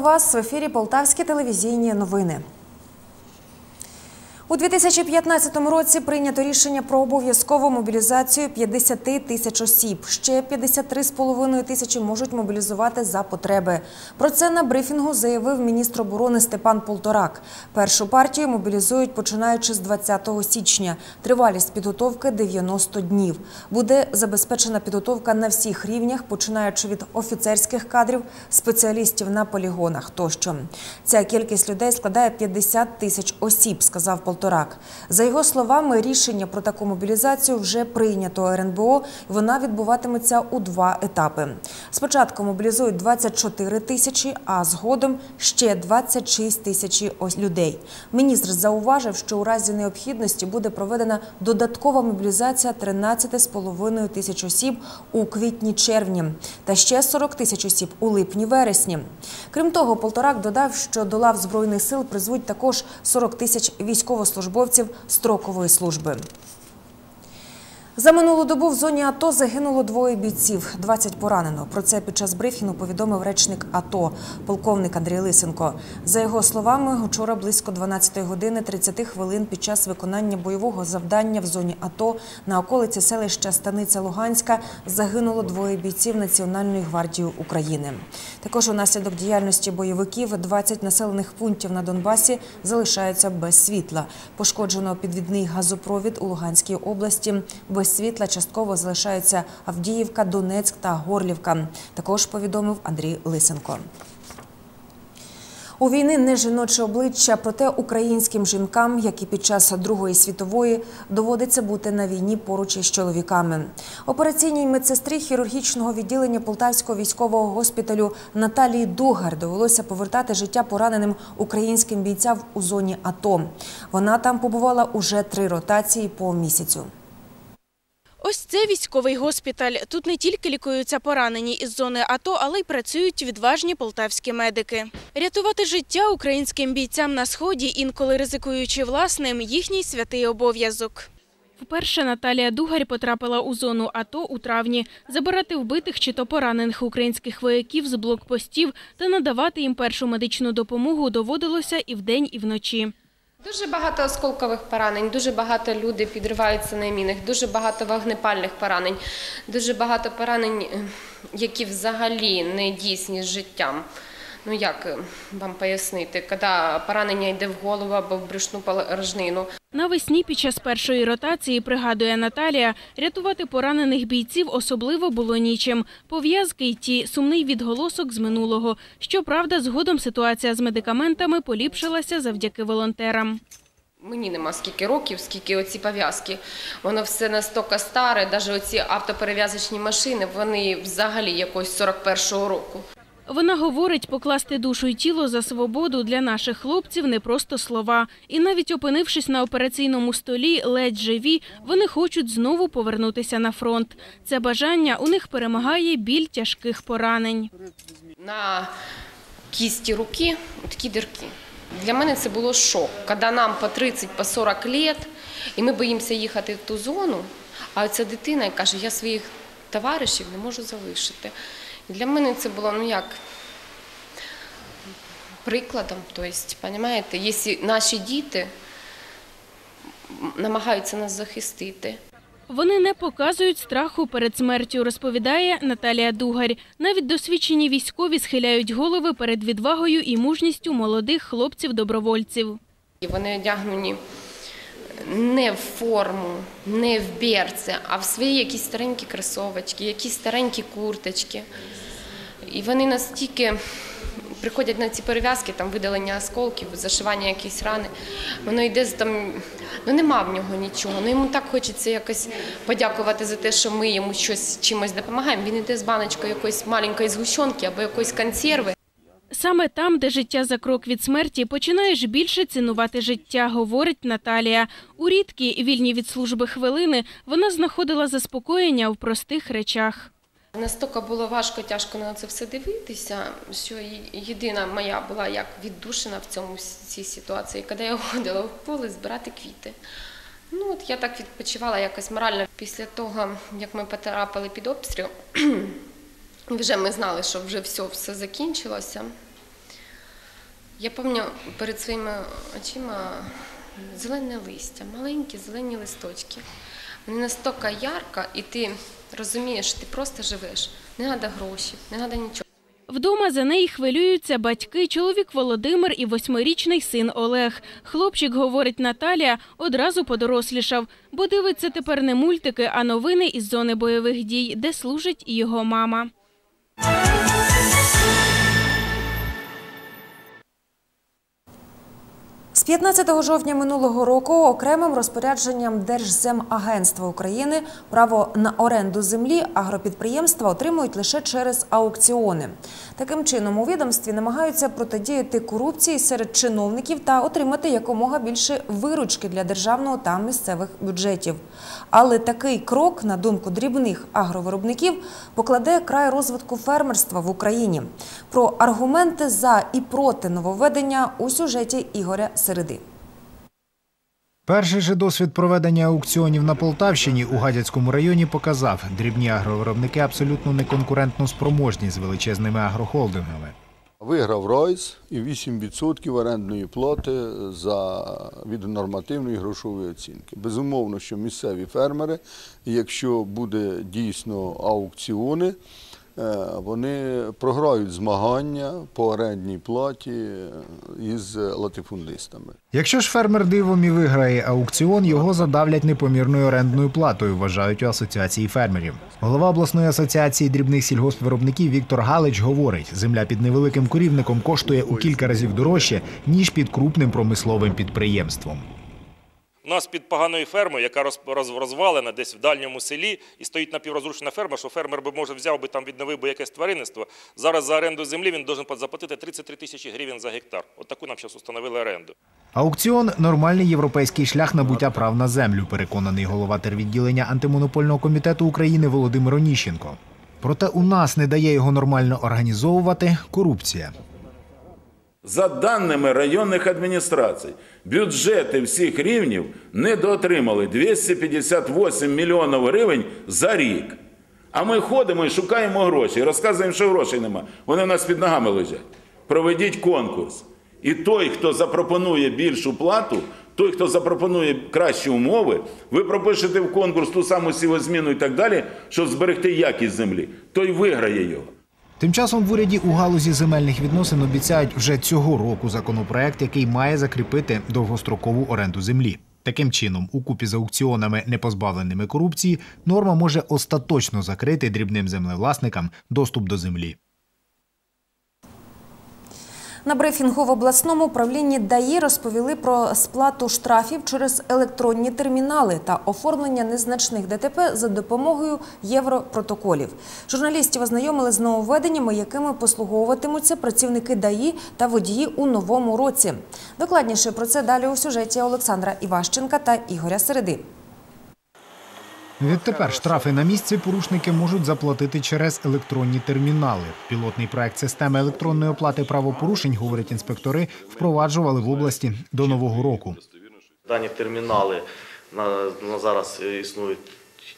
Вас в ефірі Полтавські телевізійні новини. У 2015 році прийнято рішення про обов'язкову мобілізацію 50 тисяч осіб. Ще 53,5 тисячі можуть мобілізувати за потреби. Про це на брифінгу заявив міністр оборони Степан Полторак. Першу партію мобілізують починаючи з 20 січня. Тривалість підготовки 90 днів. Буде забезпечена підготовка на всіх рівнях, починаючи від офіцерських кадрів, спеціалістів на полігонах тощо. Ця кількість людей складає 50 тисяч осіб, сказав Полторак. Полторак. За його словами, рішення про таку мобілізацію вже прийнято РНБО. Вона відбуватиметься у два етапи. Спочатку мобілізують 24 тисячі, а згодом ще 26 тисячі людей. Міністр зауважив, що у разі необхідності буде проведена додаткова мобілізація 13,5 тисяч осіб у квітні-червні та ще 40 тисяч осіб у липні-вересні. Крім того, Полторак додав, що до лав збройних сил призвуть також 40 тисяч військовослужбовців строкової служби. За минулу добу в зоні АТО загинуло двоє бійців, 20 поранено. Про це під час брифінгу повідомив речник АТО, полковник Андрій Лисенко. За його словами, вчора близько 12 години 30 хвилин під час виконання бойового завдання в зоні АТО на околиці селища Станиця Луганська загинуло двоє бійців Національної гвардії України. Також унаслідок діяльності бойовиків 20 населених пунктів на Донбасі залишаються без світла. Пошкоджено підвідний газопровід у Луганській області. Без світла частково залишаються Авдіївка, Донецьк та Горлівка. Також повідомив Андрій Лисенко. У війни не жіноче обличчя, проте українським жінкам, як і під час Другої світової, доводиться бути на війні поруч із чоловіками. Операційній медсестрі хірургічного відділення Полтавського військового госпіталю Наталії Дугар довелося повертати життя пораненим українським бійцям у зоні АТО. Вона там побувала уже три ротації по місяцю. Ось це військовий госпіталь. Тут не тільки лікуються поранені із зони АТО, але й працюють відважні полтавські медики. Рятувати життя українським бійцям на сході, інколи ризикуючи власним, їхній святий обов'язок. Вперше Наталія Дугарь потрапила у зону АТО у травні. Забирати вбитих чи то поранених українських вояків з блокпостів та надавати їм першу медичну допомогу доводилося і вдень, і вночі. Дуже багато осколкових поранень, дуже багато людей підриваються на мінах, дуже багато вогнепальних поранень, дуже багато поранень, е, які взагалі не дійсні з життям. Ну як е, вам пояснити, коли поранення йде в голову або в брюшну порожнину. Навесні під час першої ротації, пригадує Наталія, рятувати поранених бійців особливо було нічим. Пов'язки й ті, сумний відголосок з минулого. Щоправда, згодом ситуація з медикаментами поліпшилася завдяки волонтерам. Мені нема скільки років, скільки оці пов'язки. Воно все настільки старе, навіть оці автоперев'язочні машини, вони взагалі якось 41-го року. Вона говорить, покласти душу й тіло за свободу для наших хлопців не просто слова. І навіть опинившись на операційному столі, ледь живі, вони хочуть знову повернутися на фронт. Це бажання у них перемагає біль тяжких поранень. На кісті руки такі дірки. Для мене це було шок, коли нам по 30, по 40 років, і ми боїмося їхати в ту зону, а ця дитина каже, я своїх товаришів не можу залишити. І для мене це було, ну як, прикладом. Тобто, розумієте, якщо наші діти намагаються нас захистити, Вони не показують страху перед смертю, розповідає Наталія Дугарь. Навіть досвідчені військові схиляють голови перед відвагою і мужністю молодих хлопців-добровольців. Вони одягнені не в форму, не в берці, а в свої якісь старенькі кросовочки, якісь старенькі курточки. І вони настільки приходять на ці перев'язки, там видалення осколків, зашивання якихось рани. Воно йде з там, ну нема в нього нічого. Ну йому так хочеться якось подякувати за те, що ми йому щось чимось допомагаємо. Він йде з баночкою якоїсь маленької згущенки або якоїсь консерви. Саме там, де життя за крок від смерті, починаєш більше цінувати життя, говорить Наталія. У рідкі, вільні від служби хвилини, вона знаходила заспокоєння в простих речах. Настільки було важко, тяжко на це все дивитися, що єдина моя була як віддушина в цьому цій ситуації, коли я ходила в поле збирати квіти. Ну от я так відпочивала якось морально після того, як ми потрапили під обстріл. Вже ми знали, що вже все, все закінчилося. Я пам'ятаю перед своїми очима зелене листя, маленькі зелені листочки. Вони настільки ярко, і ти розумієш, що ти просто живеш. Не треба гроші, не треба нічого. Вдома за неї хвилюються батьки, чоловік Володимир і восьмирічний син Олег. Хлопчик, говорить Наталія, одразу подорослішав, бо дивиться тепер не мультики, а новини із зони бойових дій, де служить і його мама. З 15 жовтня минулого року окремим розпорядженням Держземагентства України право на оренду землі агропідприємства отримують лише через аукціони. Таким чином у відомстві намагаються протидіяти корупції серед чиновників та отримати якомога більше виручки для державного та місцевих бюджетів. Але такий крок, на думку дрібних агровиробників, покладе край розвитку фермерства в Україні. Про аргументи за і проти нововведення у сюжеті Ігоря Середи. Перший же досвід проведення аукціонів на Полтавщині у Гадяцькому районі показав, дрібні агровиробники абсолютно неконкурентно спроможні з величезними агрохолдингами. Виграв Ройс і 8% орендної плати за від нормативної грошової оцінки. Безумовно, що місцеві фермери, якщо буде дійсно аукціони, вони програють змагання по орендній платі із латифундистами. Якщо ж фермер дивом і виграє аукціон, його задавлять непомірною орендною платою, вважають у асоціації фермерів. Голова обласної асоціації дрібних сільгоспвиробників Віктор Галич говорить, земля під невеликим корівником коштує у кілька разів дорожче ніж під крупним промисловим підприємством. У нас під поганою фермою, яка роз- роз- розвалена десь в дальньому селі, і стоїть напіврозрушена ферма, що фермер би може взяв би там відновив би якесь тваринництво. Зараз за оренду землі він должен заплатити 33 тисячі гривень за гектар. От таку нам зараз установили оренду. Аукціон нормальний європейський шлях набуття прав на землю, переконаний голова тервідділення антимонопольного комітету України Володимир Оніщенко. Проте у нас не дає його нормально організовувати корупція. За даними районних адміністрацій, бюджети всіх рівнів недоотримали 258 мільйонів гривень за рік. А ми ходимо і шукаємо гроші, розказуємо, що грошей нема. Вони в нас під ногами лежать. Проведіть конкурс. І той, хто запропонує більшу плату, той, хто запропонує кращі умови, ви пропишете в конкурс ту саму сівозміну і так далі, щоб зберегти якість землі, той виграє його. Тим часом в уряді у галузі земельних відносин обіцяють вже цього року законопроект, який має закріпити довгострокову оренду землі. Таким чином, у купі з аукціонами, не позбавленими корупції, норма може остаточно закрити дрібним землевласникам доступ до землі. На брифінгу в обласному управлінні ДАІ розповіли про сплату штрафів через електронні термінали та оформлення незначних ДТП за допомогою європротоколів. Журналістів ознайомили з нововведеннями, якими послуговуватимуться працівники ДАІ та водії у новому році. Докладніше про це далі у сюжеті Олександра Іващенка та Ігоря Середи. Відтепер штрафи на місці порушники можуть заплатити через електронні термінали. Пілотний проект системи електронної оплати правопорушень, говорять інспектори, впроваджували в області до нового року. Дані термінали на, на зараз існують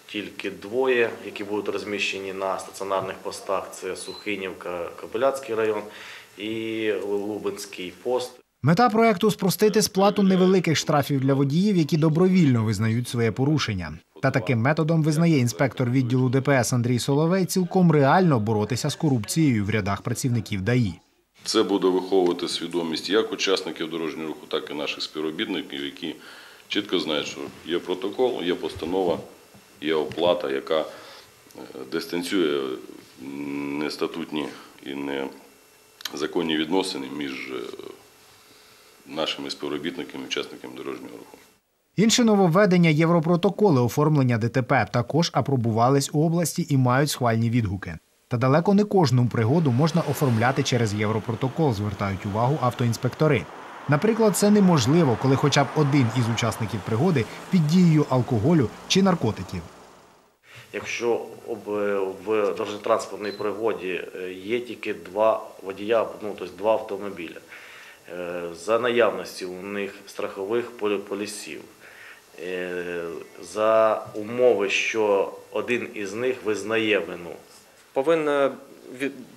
тільки двоє, які будуть розміщені на стаціонарних постах. Це Сухинівка, Кобиляцький район і Лубенський пост. Мета проекту спростити сплату невеликих штрафів для водіїв, які добровільно визнають своє порушення. Та таким методом визнає інспектор відділу ДПС Андрій Соловей цілком реально боротися з корупцією в рядах працівників ДАІ. Це буде виховувати свідомість як учасників дорожнього руху, так і наших співробітників, які чітко знають, що є протокол, є постанова, є оплата, яка е, дистанціює нестатутні і незаконні відносини між е, нашими співробітниками і учасниками дорожнього руху. Інше нововведення європротоколи оформлення ДТП також апробувались у області і мають схвальні відгуки. Та далеко не кожну пригоду можна оформляти через європротокол, звертають увагу автоінспектори. Наприклад, це неможливо, коли хоча б один із учасників пригоди під дією алкоголю чи наркотиків. Якщо в дорожньо-транспортній пригоді е, є тільки два водія, ну тобто два автомобіля, е, за наявності у них страхових полі- полісів, за умови, що один із них визнає вину, повинна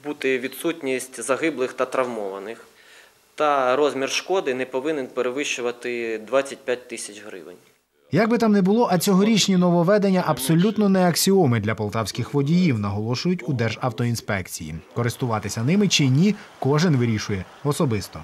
бути відсутність загиблих та травмованих. та розмір шкоди не повинен перевищувати 25 тисяч гривень. Як би там не було, а цьогорічні нововведення абсолютно не аксіоми для полтавських водіїв, наголошують у Державтоінспекції. Користуватися ними чи ні, кожен вирішує особисто.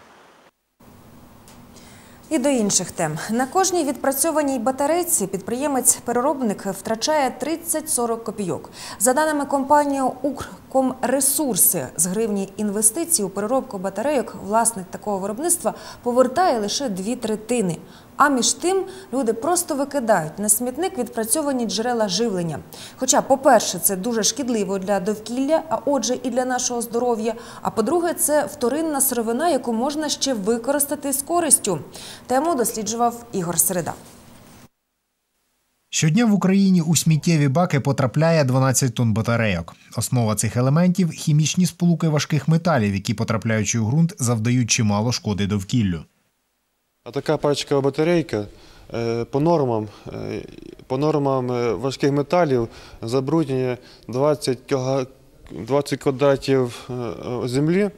І до інших тем. На кожній відпрацьованій батарейці підприємець-переробник втрачає 30-40 копійок. За даними компанії «Укркомресурси», з гривні інвестицій у переробку батарейок власник такого виробництва повертає лише дві третини. А між тим люди просто викидають на смітник відпрацьовані джерела живлення. Хоча, по-перше, це дуже шкідливо для довкілля, а отже, і для нашого здоров'я. А по-друге, це вторинна сировина, яку можна ще використати з користю. Тему досліджував Ігор Середа. Щодня в Україні у сміттєві баки потрапляє 12 тонн батарейок. Основа цих елементів хімічні сполуки важких металів, які, потрапляючи у ґрунт, завдають чимало шкоди довкіллю. А така пачка батарейка е, по нормам, е, по нормам е, важких металів забруднює 20, 20 квадратів землі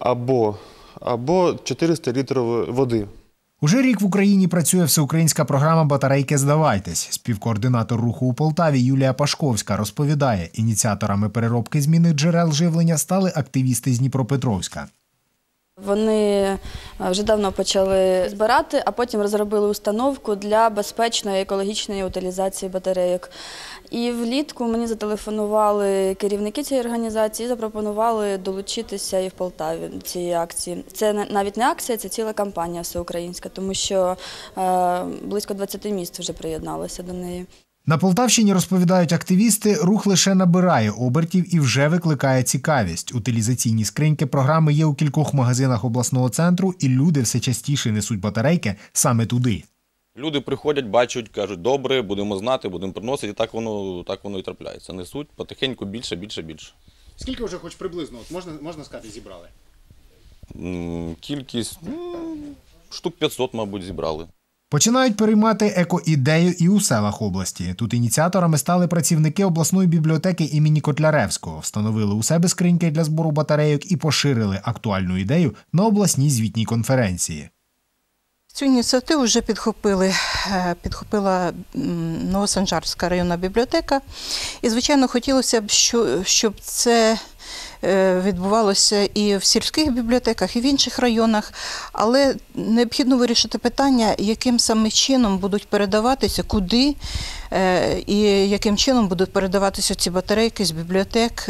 або, або 400 літрів води. Уже рік в Україні працює всеукраїнська програма Батарейки здавайтесь. Співкоординатор руху у Полтаві Юлія Пашковська розповідає, ініціаторами переробки змінних джерел живлення стали активісти з Дніпропетровська. Вони е, вже давно почали збирати, а потім розробили установку для безпечної екологічної утилізації батарейок. І влітку мені зателефонували керівники цієї організації і запропонували долучитися і в Полтаві до цієї акції. Це навіть не акція, це ціла кампанія всеукраїнська, тому що е, близько 20 міст вже приєдналося до неї. На Полтавщині розповідають активісти, рух лише набирає обертів і вже викликає цікавість. Утилізаційні скриньки програми є у кількох магазинах обласного центру, і люди все частіше несуть батарейки саме туди. Люди приходять, бачать, кажуть, добре, будемо знати, будемо приносити, і так воно, так воно і трапляється. Несуть потихеньку більше, більше, більше. Скільки вже хоч приблизно, от можна, можна сказати, зібрали? Кількість м, штук 500, мабуть, зібрали. Починають переймати еко-ідею і у селах області. Тут ініціаторами стали працівники обласної бібліотеки імені Котляревського, встановили у себе скриньки для збору батарейок і поширили актуальну ідею на обласній звітній конференції. Цю ініціативу вже підхопили, е, підхопила Новосанжарська районна бібліотека. І, звичайно, хотілося б, щоб це е, відбувалося і в сільських бібліотеках, і в інших районах. Але необхідно вирішити питання, яким саме чином будуть передаватися, куди е, і яким чином будуть передаватися ці батарейки з бібліотек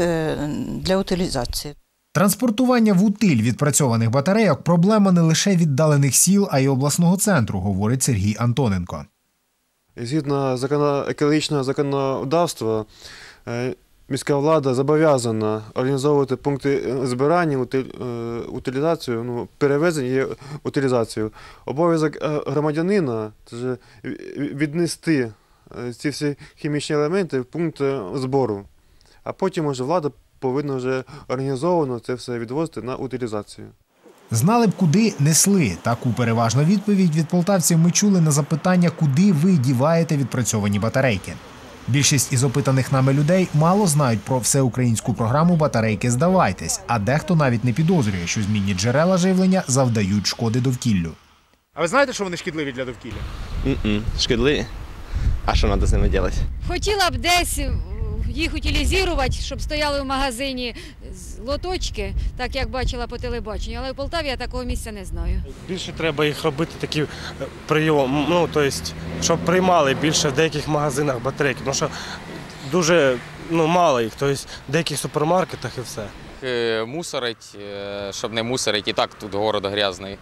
для утилізації. Транспортування в утиль відпрацьованих батарейок проблема не лише віддалених сіл, а й обласного центру, говорить Сергій Антоненко. Згідно екологічного законодавства, е, міська влада зобов'язана організовувати пункти е, збирання, е, утилізацію, ну, перевезення і утилізацію. Обов'язок громадянина це віднести ці всі хімічні елементи в пункт збору. А потім вже влада повинна вже організовано це все відвозити на утилізацію. Знали б, куди несли. Таку переважну відповідь від полтавців ми чули на запитання, куди ви діваєте відпрацьовані батарейки. Більшість із опитаних нами людей мало знають про всеукраїнську програму Батарейки здавайтесь, а дехто навіть не підозрює, що змінні джерела живлення завдають шкоди довкіллю. А ви знаєте, що вони шкідливі для довкілля? Шкідливі. А що треба з ними робити? Хотіла б десь їх утилізувати, щоб стояли в магазині лоточки, так як бачила по телебаченню. Але в Полтаві я такого місця не знаю. Більше треба їх робити такі е, прийом, ну тобто, щоб приймали більше в деяких магазинах батарейки, тому що дуже ну, мало їх, тобто в деяких супермаркетах і все. Е, Мусорить, е, щоб не мусорить, і так тут город грязний.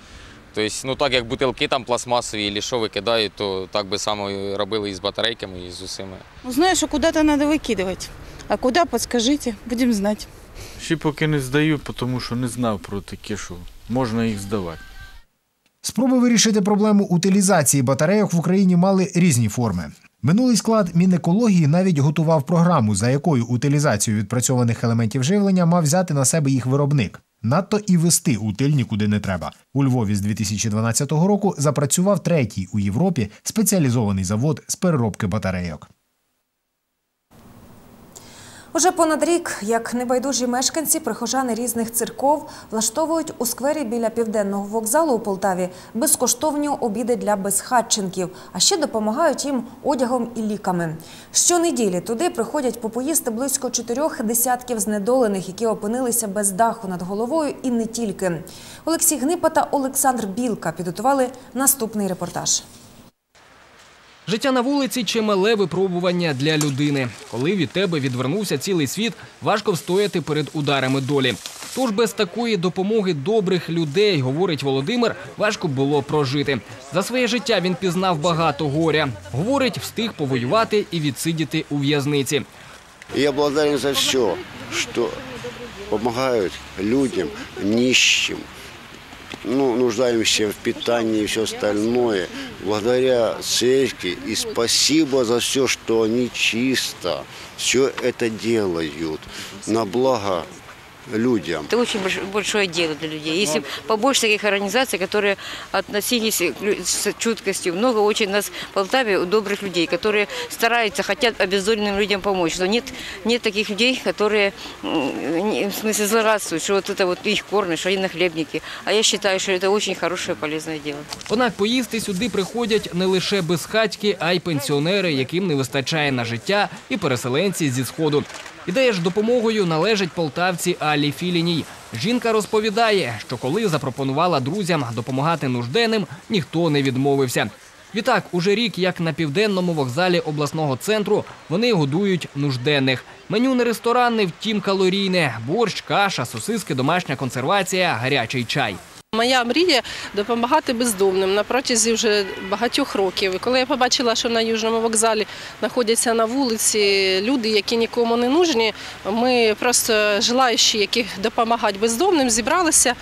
Тобто, ну так як бутилки там пластмасові, і що викидають, то так би само і робили і з батарейками, і з усіми. Ну, знаю, что куда-то надо выкидывать. А куда, подскажите, будем знать. Ще поки не здаю, тому що не знав про таке, що можна їх здавати. Спроби вирішити проблему утилізації батарейок в Україні мали різні форми. Минулий склад Мінекології навіть готував програму, за якою утилізацію відпрацьованих елементів живлення мав взяти на себе їх виробник. Надто і вести утиль нікуди не треба. У Львові з 2012 року запрацював третій у Європі спеціалізований завод з переробки батарейок. Уже понад рік, як небайдужі мешканці, прихожани різних церков влаштовують у сквері біля південного вокзалу у Полтаві безкоштовні обіди для безхатченків, а ще допомагають їм одягом і ліками. Щонеділі туди приходять попоїсти близько чотирьох десятків знедолених, які опинилися без даху над головою, і не тільки. Олексій Гнипа та Олександр Білка підготували наступний репортаж. Життя на вулиці чимале випробування для людини. Коли від тебе відвернувся цілий світ, важко встояти перед ударами долі. Тож без такої допомоги добрих людей, говорить Володимир, важко було прожити. За своє життя він пізнав багато горя. Говорить, встиг повоювати і відсидіти у в'язниці. Я благодарен за все, что помогают людям, нищим, ну, нуждающимся в питании и все остальное. Благодаря церкви и спасибо за все, что они чисто все это делают на благо людям. Это очень больш- большое дело для людей. Если побольше таких организаций, которые относились к лю- с чуткостью, много очень у нас в Полтаве добрых людей, которые стараются, хотят обездоленным людям помочь. Но нет, нет таких людей, которые м, не- в смысле злорадствуют, что вот это вот их кормят, что они нахлебники. А я считаю, что это очень хорошее, полезное дело. Однак поїсти сюди приходять не лише безхатьки, а й пенсіонери, яким не вистачає на життя, і переселенці зі сходу. Ідея ж допомогою належить полтавці Алі Філіній. Жінка розповідає, що коли запропонувала друзям допомагати нужденним, ніхто не відмовився. Відтак, уже рік, як на південному вокзалі обласного центру, вони годують нужденних. Меню не ресторанне, втім калорійне: борщ, каша, сосиски, домашня консервація, гарячий чай. Моя мрія допомагати бездомним на протязі вже багатьох років. Коли я побачила, що на Южному вокзалі знаходяться на вулиці люди, які нікому не нужні, ми просто желаючі, яких допомагати бездомним, зібралися.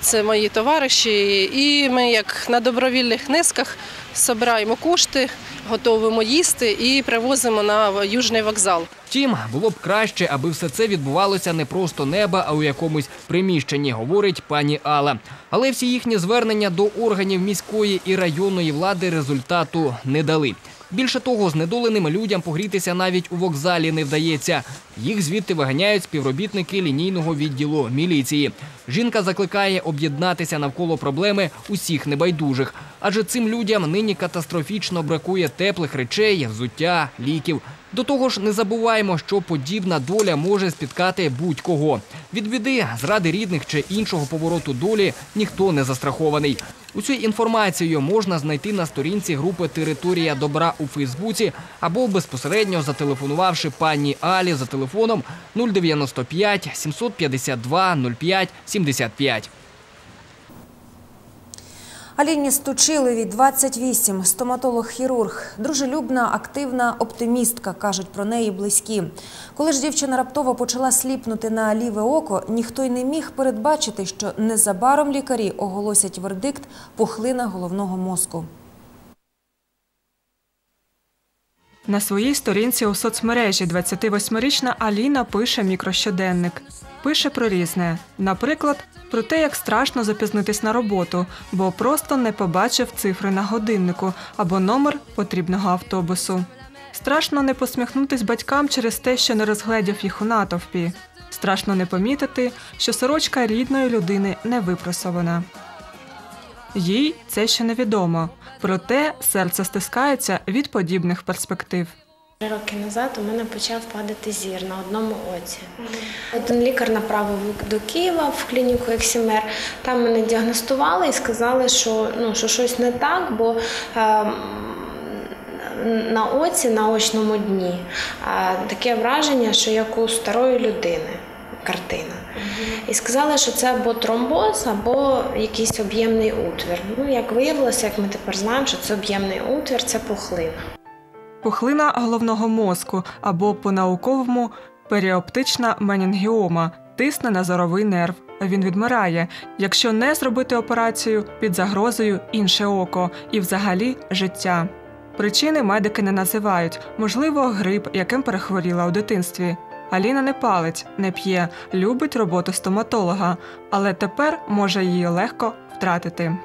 Це мої товариші, і ми, як на добровільних внесках, збираємо кошти, готуємо їсти і привозимо на Южний вокзал. Втім, було б краще, аби все це відбувалося не просто неба, а у якомусь приміщенні, говорить пані Алла. Але всі їхні звернення до органів міської і районної влади результату не дали. Більше того, знедоленим людям погрітися навіть у вокзалі не вдається. Їх звідти виганяють співробітники лінійного відділу міліції. Жінка закликає об'єднатися навколо проблеми усіх небайдужих, адже цим людям нині катастрофічно бракує теплих речей, взуття, ліків. До того ж, не забуваємо, що подібна доля може спіткати будь-кого. Від біди, зради рідних чи іншого повороту долі ніхто не застрахований. Усю інформацію можна знайти на сторінці групи Територія добра у Фейсбуці або безпосередньо зателефонувавши пані Алі за телефоном 095 752 05 75. Аліні Стучиловій 28, стоматолог-хірург, дружелюбна, активна оптимістка, кажуть про неї близькі. Коли ж дівчина раптово почала сліпнути на ліве око, ніхто й не міг передбачити, що незабаром лікарі оголосять вердикт пухлина головного мозку. На своїй сторінці у соцмережі 28-річна Аліна пише мікрощоденник. Пише про різне. Наприклад, про те, як страшно запізнитись на роботу, бо просто не побачив цифри на годиннику або номер потрібного автобусу. Страшно не посміхнутись батькам через те, що не розгледів їх у натовпі. Страшно не помітити, що сорочка рідної людини не випросована. Їй це ще невідомо, проте серце стискається від подібних перспектив. Роки назад у мене почав падати зір на одному оці. Один лікар направив до Києва в клініку Ексімер. Там мене діагностували і сказали, що, ну, що щось не так, бо е, на оці, на очному дні, е, таке враження, що як у старої людини. Картина. І сказали, що це або тромбоз, або якийсь об'ємний утвір. Ну, як виявилося, як ми тепер знаємо, що це об'ємний утвір, це пухлина. Пухлина головного мозку або по-науковому періоптична менінгіома тисне на зоровий нерв. Він відмирає, якщо не зробити операцію під загрозою інше око і взагалі життя. Причини медики не називають, можливо, грип, яким перехворіла у дитинстві. Аліна не палить, не п'є, любить роботу стоматолога, але тепер може її легко втратити.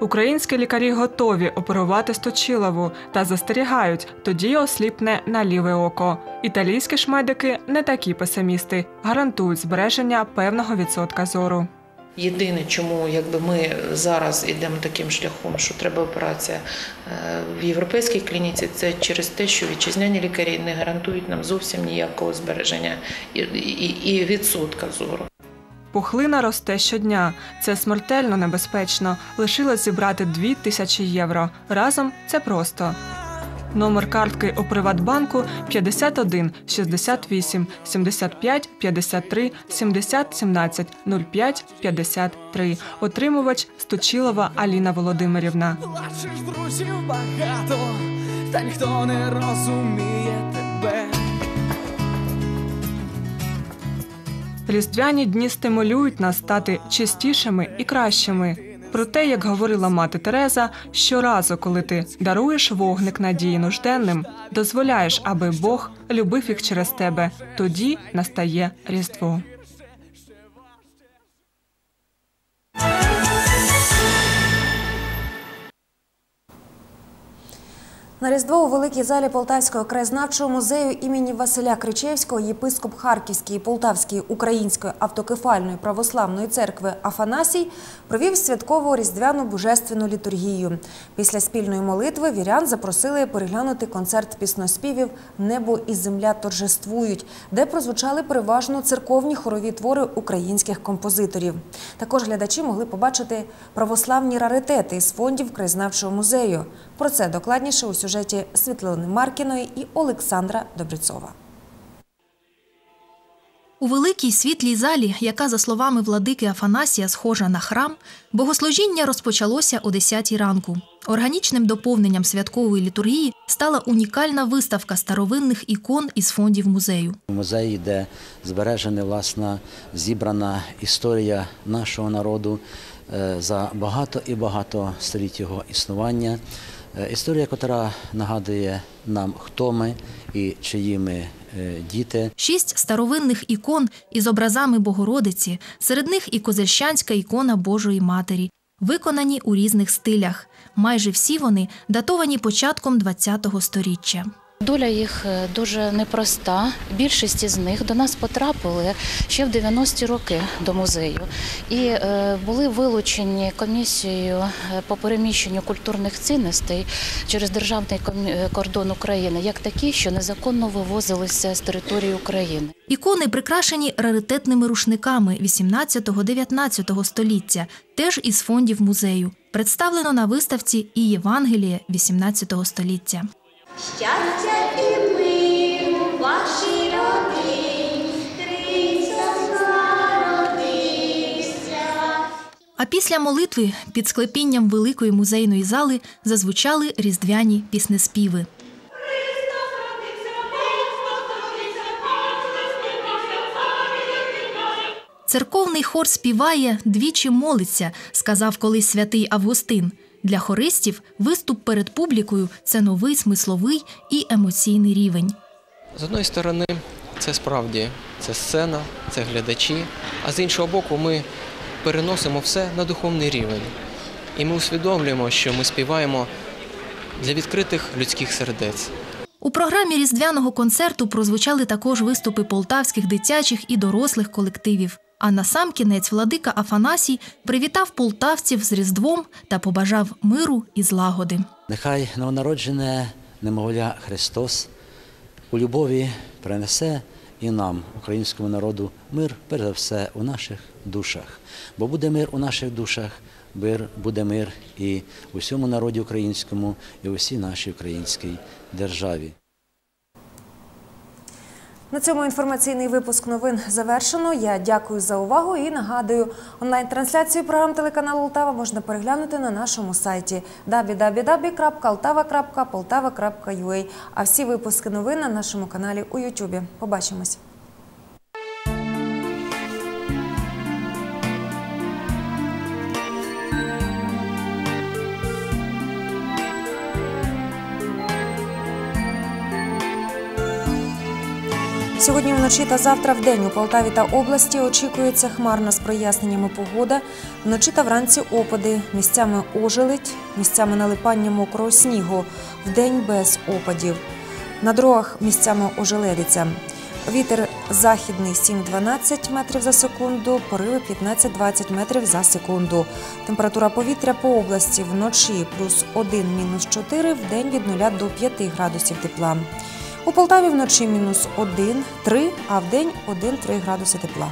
Українські лікарі готові оперувати Сточилову та застерігають, тоді осліпне на ліве око. Італійські ж медики не такі песимісти, гарантують збереження певного відсотка зору. Єдине, чому якби ми зараз йдемо таким шляхом, що треба операція е, в європейській клініці, це через те, що вітчизняні лікарі не гарантують нам зовсім ніякого збереження і, і, і зору. Пухлина росте щодня. Це смертельно небезпечно. Лишилось зібрати 2 тисячі євро. Разом це просто. Номер картки у Приватбанку 51 68 75 53 70 17 05 53. Отримувач Стучилова Аліна Володимирівна. Плачеш друзів багато, та ніхто не розуміє тебе. Різдвяні дні стимулюють нас стати чистішими і кращими. Проте, як говорила мати Тереза, щоразу, коли ти даруєш вогник надії нужденним, дозволяєш, аби Бог любив їх через тебе, тоді настає Різдво. На Різдво у великій залі Полтавського краєзнавчого музею імені Василя Кричевського єпископ Харківської, і Полтавської Української автокефальної православної церкви Афанасій провів святкову різдвяну божественну літургію. Після спільної молитви вірян запросили переглянути концерт пісноспівів Небо і земля торжествують, де прозвучали переважно церковні хорові твори українських композиторів. Також глядачі могли побачити православні раритети з фондів краєзнавчого музею. Про це докладніше у сюжеті Світлани Маркіної і Олександра Добрицова. У великій світлій залі, яка, за словами владики Афанасія, схожа на храм, богослужіння розпочалося о 10 ранку. Органічним доповненням святкової літургії стала унікальна виставка старовинних ікон із фондів музею. У музеї, де збережена власна зібрана історія нашого народу е, за багато і багато століть його існування. Е, Історія, яка нагадує нам, хто ми і чиї ми е, діти. Шість старовинних ікон із образами Богородиці, серед них і козельщанська ікона Божої Матері, виконані у різних стилях. Майже всі вони датовані початком ХХ століття. Доля їх е, дуже непроста. Більшість із них до нас потрапили ще в 90-ті роки до музею і е, були вилучені комісією е, по переміщенню культурних цінностей через державний кордон України, як такі, що незаконно вивозилися з території України. Ікони прикрашені раритетними рушниками 18-19 століття, теж із фондів музею. Представлено на виставці і Євангеліє 18 століття. Щастя і миру вашій родині, Христос народився. А після молитви під склепінням великої музейної зали зазвучали різдвяні піснеспіви. Церковний хор співає, двічі молиться, сказав колись святий Августин. Для хористів виступ перед публікою це новий смисловий і емоційний рівень. З одної сторони, це справді це сцена, це глядачі, а з іншого боку, ми переносимо все на духовний рівень. І ми усвідомлюємо, що ми співаємо для відкритих людських сердець. У програмі різдвяного концерту прозвучали також виступи полтавських дитячих і дорослих колективів. А на сам кінець владика Афанасій привітав полтавців з Різдвом та побажав миру і злагоди. Нехай новонароджене немовля Христос у любові принесе і нам, українському народу, мир, перш за все, у наших душах. Бо буде мир у наших душах, мир, буде мир і у всьому народі українському, і у всій нашій українській державі. На цьому інформаційний випуск новин завершено. Я дякую за увагу і нагадую, онлайн-трансляцію програм телеканалу Лтава можна переглянути на нашому сайті www.altava.poltava.ua. А всі випуски новин на нашому каналі у Ютубі. Побачимось. Сьогодні вночі та завтра в день у Полтаві та області очікується хмарна з проясненнями погода. Вночі та вранці опади, місцями ожеледь, місцями налипання мокрого снігу, вдень без опадів. На дорогах місцями ожеледиться. Вітер західний 7-12 метрів за секунду, пориви 15-20 метрів за секунду. Температура повітря по області вночі плюс 1, мінус 4, в день від 0 до 5 градусів тепла. У Полтаві вночі мінус 1, 3, а в день 1-3 градуси тепла.